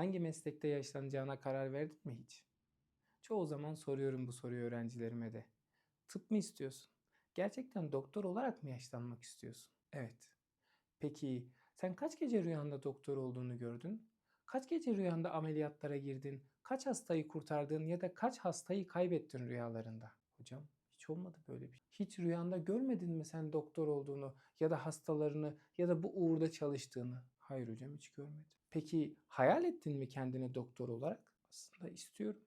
Hangi meslekte yaşlanacağına karar verdin mi hiç? Çoğu zaman soruyorum bu soruyu öğrencilerime de. Tıp mı istiyorsun? Gerçekten doktor olarak mı yaşlanmak istiyorsun? Evet. Peki sen kaç gece rüyanda doktor olduğunu gördün? Kaç gece rüyanda ameliyatlara girdin? Kaç hastayı kurtardın ya da kaç hastayı kaybettin rüyalarında? Hocam hiç olmadı böyle bir şey. Hiç rüyanda görmedin mi sen doktor olduğunu ya da hastalarını ya da bu uğurda çalıştığını? Hayır hocam hiç görmedim. Peki hayal ettin mi kendini doktor olarak? Aslında istiyorum.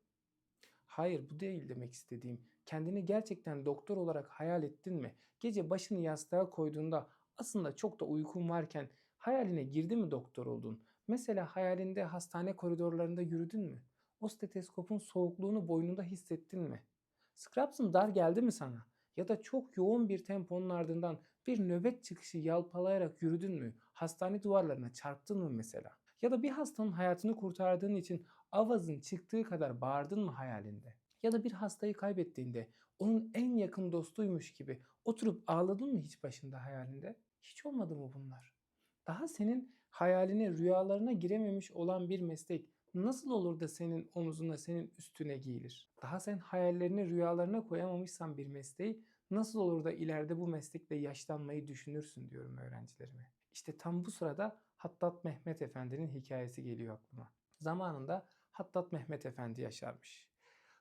Hayır bu değil demek istediğim. Kendini gerçekten doktor olarak hayal ettin mi? Gece başını yastığa koyduğunda aslında çok da uykun varken hayaline girdi mi doktor oldun? Mesela hayalinde hastane koridorlarında yürüdün mü? O steteskopun soğukluğunu boynunda hissettin mi? Scrubs'ın dar geldi mi sana? Ya da çok yoğun bir temponun ardından bir nöbet çıkışı yalpalayarak yürüdün mü? Hastane duvarlarına çarptın mı mesela? Ya da bir hastanın hayatını kurtardığın için avazın çıktığı kadar bağırdın mı hayalinde? Ya da bir hastayı kaybettiğinde onun en yakın dostuymuş gibi oturup ağladın mı hiç başında hayalinde? Hiç olmadı mı bunlar? Daha senin hayaline, rüyalarına girememiş olan bir meslek nasıl olur da senin omuzuna, senin üstüne giyilir? Daha sen hayallerini, rüyalarına koyamamışsan bir mesleği nasıl olur da ileride bu meslekle yaşlanmayı düşünürsün diyorum öğrencilerime. İşte tam bu sırada Hattat Mehmet Efendi'nin hikayesi geliyor aklıma. Zamanında Hattat Mehmet Efendi yaşarmış.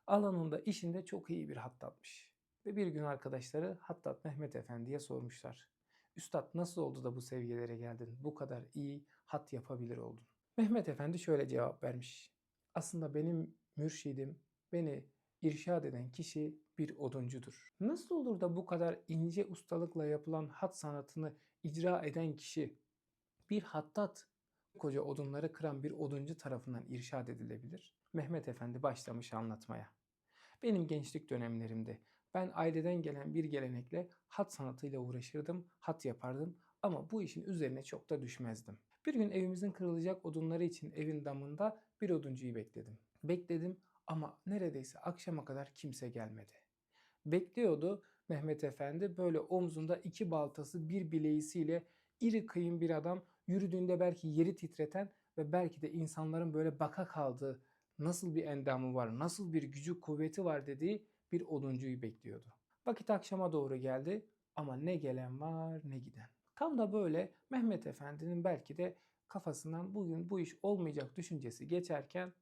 Alanında, işinde çok iyi bir hattatmış. Ve bir gün arkadaşları Hattat Mehmet Efendi'ye sormuşlar. Üstad nasıl oldu da bu seviyelere geldin? Bu kadar iyi hat yapabilir oldun. Mehmet Efendi şöyle cevap vermiş. Aslında benim mürşidim, beni irşad eden kişi bir oduncudur. Nasıl olur da bu kadar ince ustalıkla yapılan hat sanatını icra eden kişi bir hattat koca odunları kıran bir oduncu tarafından irşad edilebilir? Mehmet Efendi başlamış anlatmaya. Benim gençlik dönemlerimde ben aileden gelen bir gelenekle hat sanatıyla uğraşırdım, hat yapardım ama bu işin üzerine çok da düşmezdim. Bir gün evimizin kırılacak odunları için evin damında bir oduncuyu bekledim. Bekledim ama neredeyse akşama kadar kimse gelmedi. Bekliyordu Mehmet Efendi böyle omzunda iki baltası bir bileğisiyle iri kıyım bir adam yürüdüğünde belki yeri titreten ve belki de insanların böyle baka kaldığı nasıl bir endamı var, nasıl bir gücü kuvveti var dediği bir oduncuyu bekliyordu. Vakit akşama doğru geldi ama ne gelen var ne giden. Tam da böyle Mehmet Efendi'nin belki de kafasından bugün bu iş olmayacak düşüncesi geçerken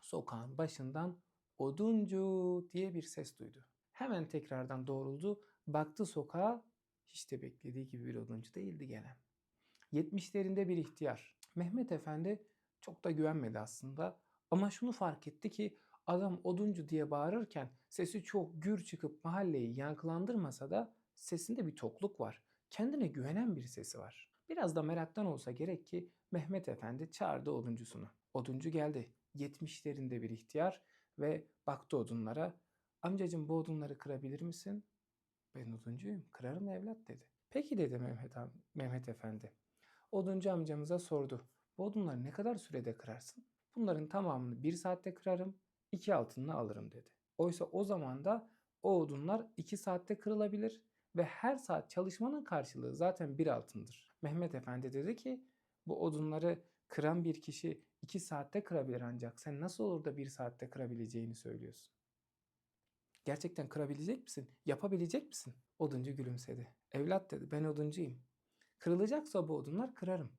sokağın başından oduncu diye bir ses duydu. Hemen tekrardan doğruldu. Baktı sokağa hiç de beklediği gibi bir oduncu değildi gelen. 70'lerinde bir ihtiyar. Mehmet Efendi çok da güvenmedi aslında. Ama şunu fark etti ki adam oduncu diye bağırırken sesi çok gür çıkıp mahalleyi yankılandırmasa da sesinde bir tokluk var. Kendine güvenen bir sesi var. Biraz da meraktan olsa gerek ki Mehmet Efendi çağırdı oduncusunu. Oduncu geldi. 70'lerinde bir ihtiyar ve baktı odunlara. Amcacım bu odunları kırabilir misin? Ben oduncuyum. Kırarım evlat dedi. Peki dedi Mehmet, Mehmet Efendi. Oduncu amcamıza sordu. Bu odunları ne kadar sürede kırarsın? Bunların tamamını bir saatte kırarım, iki altınını alırım dedi. Oysa o zaman da o odunlar iki saatte kırılabilir ve her saat çalışmanın karşılığı zaten bir altındır. Mehmet Efendi dedi ki bu odunları kıran bir kişi iki saatte kırabilir ancak sen nasıl olur da bir saatte kırabileceğini söylüyorsun. Gerçekten kırabilecek misin? Yapabilecek misin? Oduncu gülümsedi. Evlat dedi ben oduncuyum. Kırılacaksa bu odunlar kırarım.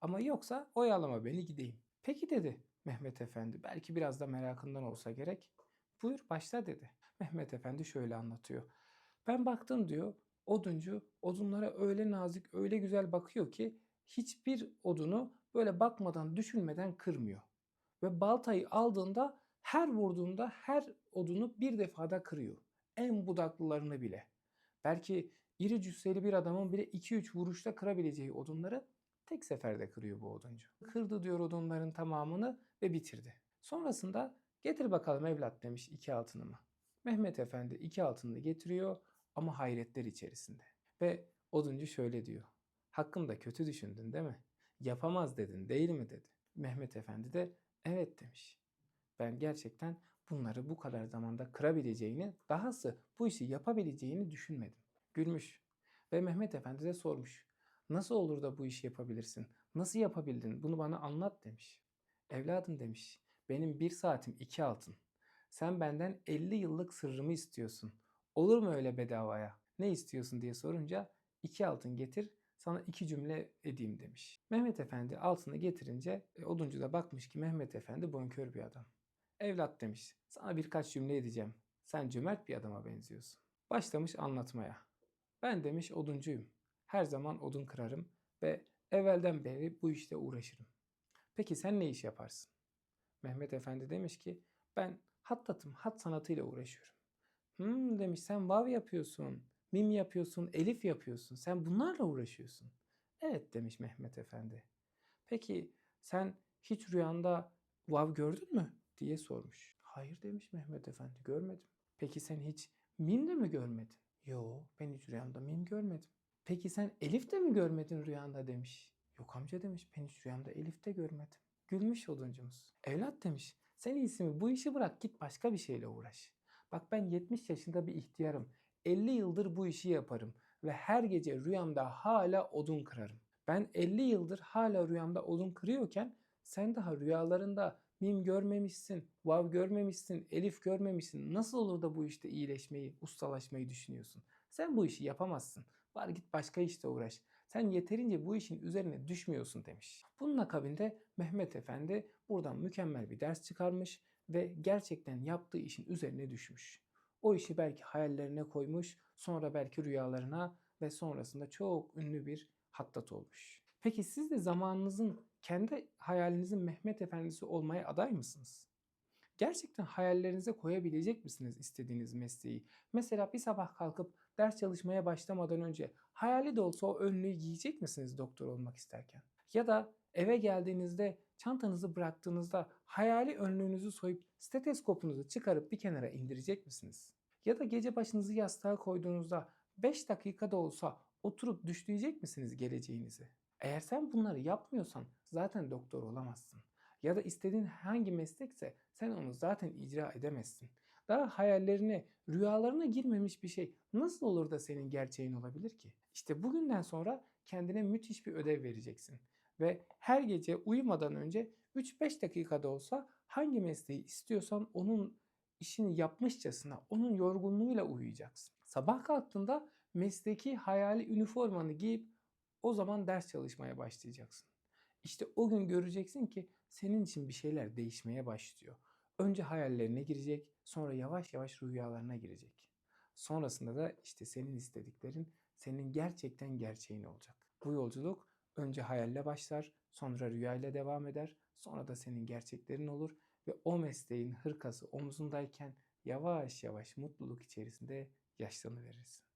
Ama yoksa oyalama beni gideyim. Peki dedi Mehmet Efendi. Belki biraz da merakından olsa gerek. Buyur başla dedi. Mehmet Efendi şöyle anlatıyor. Ben baktım diyor oduncu odunlara öyle nazik öyle güzel bakıyor ki hiçbir odunu böyle bakmadan düşünmeden kırmıyor. Ve baltayı aldığında her vurduğunda her odunu bir defada kırıyor. En budaklılarını bile. Belki iri cüsseli bir adamın bile 2-3 vuruşta kırabileceği odunları tek seferde kırıyor bu oduncu. Kırdı diyor odunların tamamını ve bitirdi. Sonrasında getir bakalım evlat demiş iki altınımı. Mehmet Efendi iki altınını getiriyor ama hayretler içerisinde. Ve oduncu şöyle diyor. Hakkımda kötü düşündün değil mi? Yapamaz dedin değil mi dedi. Mehmet Efendi de evet demiş. Ben gerçekten bunları bu kadar zamanda kırabileceğini, dahası bu işi yapabileceğini düşünmedim. Gülmüş ve Mehmet Efendi de sormuş. Nasıl olur da bu işi yapabilirsin? Nasıl yapabildin? Bunu bana anlat demiş. Evladım demiş, benim bir saatim iki altın. Sen benden 50 yıllık sırrımı istiyorsun. Olur mu öyle bedavaya? Ne istiyorsun diye sorunca iki altın getir sana iki cümle edeyim demiş. Mehmet Efendi altını getirince e, oduncu da bakmış ki Mehmet Efendi bonkör bir adam. Evlat demiş sana birkaç cümle edeceğim. Sen cömert bir adama benziyorsun. Başlamış anlatmaya. Ben demiş oduncuyum. Her zaman odun kırarım ve evvelden beri bu işte uğraşırım. Peki sen ne iş yaparsın? Mehmet Efendi demiş ki ben hattatım, hat sanatıyla uğraşıyorum. Hmm demiş sen vav yapıyorsun, mim yapıyorsun, elif yapıyorsun. Sen bunlarla uğraşıyorsun. Evet demiş Mehmet Efendi. Peki sen hiç rüyanda vav gördün mü? diye sormuş. Hayır demiş Mehmet Efendi görmedim. Peki sen hiç mim de mi görmedin? Yo ben hiç rüyamda mim görmedim. Peki sen elif de mi görmedin rüyanda demiş. Yok amca demiş ben hiç rüyamda elif de görmedim. Gülmüş oduncumuz. Evlat demiş sen iyisi mi bu işi bırak git başka bir şeyle uğraş. Bak ben 70 yaşında bir ihtiyarım. 50 yıldır bu işi yaparım ve her gece rüyamda hala odun kırarım. Ben 50 yıldır hala rüyamda odun kırıyorken sen daha rüyalarında mim görmemişsin, vav görmemişsin, elif görmemişsin. Nasıl olur da bu işte iyileşmeyi, ustalaşmayı düşünüyorsun? Sen bu işi yapamazsın. Var git başka işte uğraş. Sen yeterince bu işin üzerine düşmüyorsun demiş. Bunun akabinde Mehmet Efendi buradan mükemmel bir ders çıkarmış ve gerçekten yaptığı işin üzerine düşmüş. O işi belki hayallerine koymuş, sonra belki rüyalarına ve sonrasında çok ünlü bir hattat olmuş. Peki siz de zamanınızın kendi hayalinizin Mehmet Efendisi olmaya aday mısınız? Gerçekten hayallerinize koyabilecek misiniz istediğiniz mesleği? Mesela bir sabah kalkıp ders çalışmaya başlamadan önce hayali de olsa o önlüğü giyecek misiniz doktor olmak isterken? Ya da eve geldiğinizde çantanızı bıraktığınızda hayali önlüğünüzü soyup stetoskopunuzu çıkarıp bir kenara indirecek misiniz? Ya da gece başınızı yastığa koyduğunuzda 5 dakikada olsa oturup düşleyecek misiniz geleceğinizi? Eğer sen bunları yapmıyorsan zaten doktor olamazsın. Ya da istediğin hangi meslekse sen onu zaten icra edemezsin. Daha hayallerine, rüyalarına girmemiş bir şey nasıl olur da senin gerçeğin olabilir ki? İşte bugünden sonra kendine müthiş bir ödev vereceksin. Ve her gece uyumadan önce 3-5 dakikada olsa hangi mesleği istiyorsan onun işini yapmışçasına, onun yorgunluğuyla uyuyacaksın. Sabah kalktığında mesleki hayali üniformanı giyip o zaman ders çalışmaya başlayacaksın. İşte o gün göreceksin ki senin için bir şeyler değişmeye başlıyor. Önce hayallerine girecek, sonra yavaş yavaş rüyalarına girecek. Sonrasında da işte senin istediklerin senin gerçekten gerçeğin olacak. Bu yolculuk önce hayalle başlar, sonra rüyayla devam eder, sonra da senin gerçeklerin olur ve o mesleğin hırkası omuzundayken yavaş yavaş mutluluk içerisinde yaşlanıverirsin.